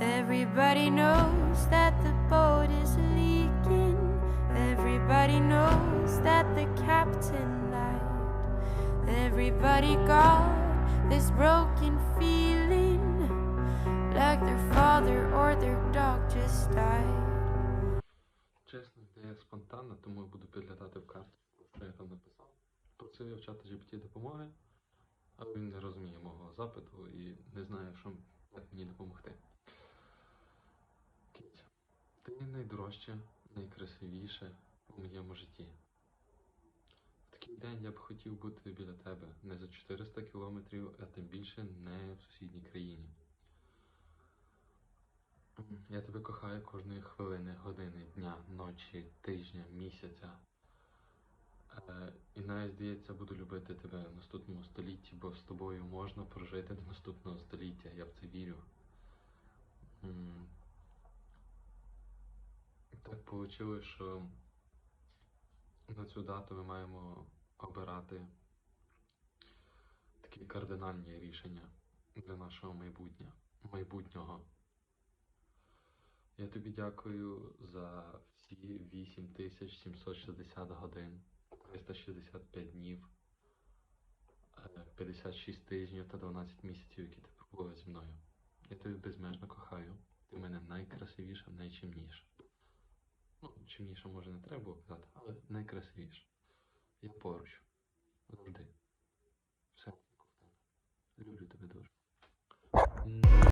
Everybody knows that the boat is leaking. Everybody knows that the captain lied. Everybody got this broken feeling like their father or their dog just died. Чесно, ідея спонтанна, тому я буду підглядати в карту, що я там написав. Просив я в чата GPT допомоги, але він не розуміє мого запиту і не знає, що, найдорожче, найкрасивіше у моєму житті. В такий день я б хотів бути біля тебе не за 400 кілометрів, а тим більше не в сусідній країні. Я тебе кохаю кожної хвилини, години, дня, ночі, тижня, місяця. Е, і навіть здається, буду любити тебе в наступному столітті, бо з тобою можна прожити до наступного століття, я в це вірю. М. Так вийшло, що на цю дату ми маємо обирати такі кардинальні рішення для нашого майбутнього. майбутнього. Я тобі дякую за всі 8760 годин, 365 днів, е, 56 тижнів та 12 місяців, які ти пробула зі мною. Я тебе безмежно кохаю. Ти в мене найкрасивіша, найчимніша. Ну, може не треба було казати, але найкрасивіше. Я поруч.